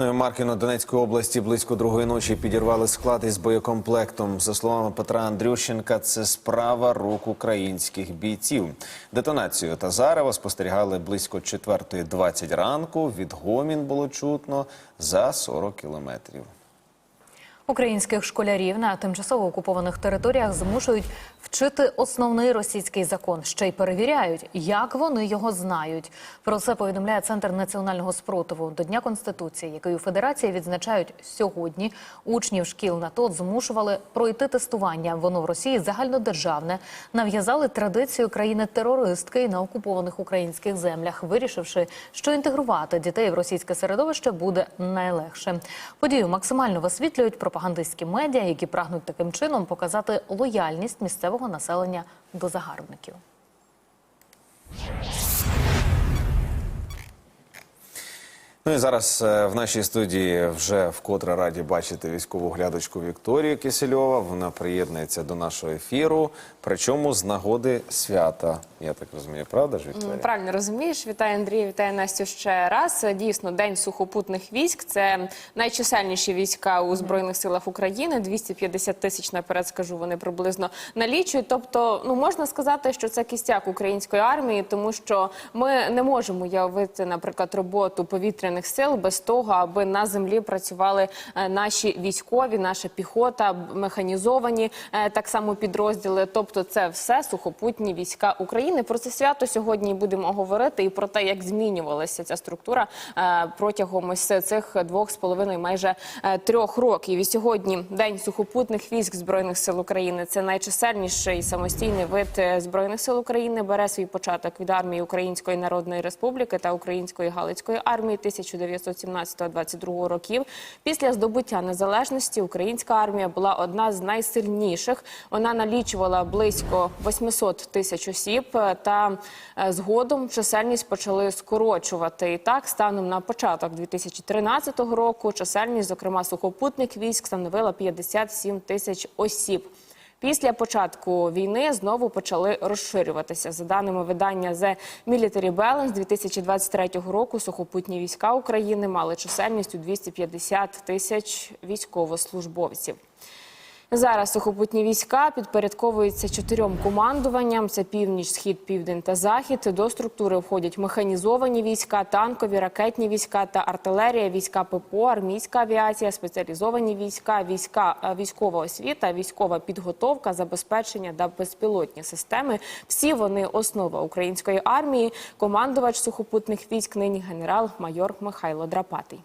Ну на Донецької області близько другої ночі підірвали склад із боєкомплектом. За словами Петра Андрющенка, це справа рук українських бійців. Детонацію Тазарева спостерігали близько 4.20 ранку. Відгомін було чутно за 40 кілометрів. Українських школярів на тимчасово окупованих територіях змушують вчити основний російський закон. Ще й перевіряють, як вони його знають. Про це повідомляє Центр національного спротиву до Дня Конституції, який у Федерації відзначають сьогодні. Учнів шкіл на ТОТ змушували пройти тестування. Воно в Росії загальнодержавне. Нав'язали традицію країни-терористки на окупованих українських землях, вирішивши, що інтегрувати дітей в російське середовище буде найлегше. Подію максимально висвітлюють пропагандистські медіа, які прагнуть таким чином показати лояльність місцевого населення до загарбників. Ну і зараз е, в нашій студії вже вкотре раді бачити військову глядачку Вікторію Кисельова. Вона приєднується до нашого ефіру. Причому з нагоди свята. Я так розумію, правда ж Вікторія? Правильно розумієш, вітаю Андрій, вітаю Настю ще раз. Дійсно, день сухопутних військ. Це найчисельніші війська у збройних силах України. 250 тисяч наперед скажу. Вони приблизно налічують. Тобто, ну можна сказати, що це кістяк української армії, тому що ми не можемо уявити, наприклад, роботу повітряних сил без того, аби на землі працювали е, наші військові, наша піхота, механізовані е, так само підрозділи. Тобто, це все сухопутні війська України. Про це свято сьогодні будемо говорити і про те, як змінювалася ця структура е, протягом ось цих двох з половиною майже трьох років. І сьогодні день сухопутних військ збройних сил України. Це найчисельніший самостійний вид збройних сил України. Бере свій початок від армії Української Народної Республіки та Української Галицької армії 1917-22 років. Після здобуття незалежності українська армія була одна з найсильніших. Вона налічувала близько 800 тисяч осіб, е, та е, згодом чисельність почали скорочувати. І так, станом на початок 2013 року, чисельність, зокрема сухопутних військ, становила 57 тисяч осіб. Після початку війни знову почали розширюватися. За даними видання The Military Balance 2023 року, сухопутні війська України мали чисельність у 250 тисяч військовослужбовців. Зараз сухопутні війська підпорядковуються чотирьом командуванням: це північ, схід, південь та захід. До структури входять механізовані війська, танкові, ракетні війська та артилерія, війська ППО, армійська авіація, спеціалізовані війська, війська, е, військова освіта, військова підготовка, забезпечення та безпілотні системи. Всі вони основа української армії. Командувач сухопутних військ нині генерал-майор Михайло Драпатий.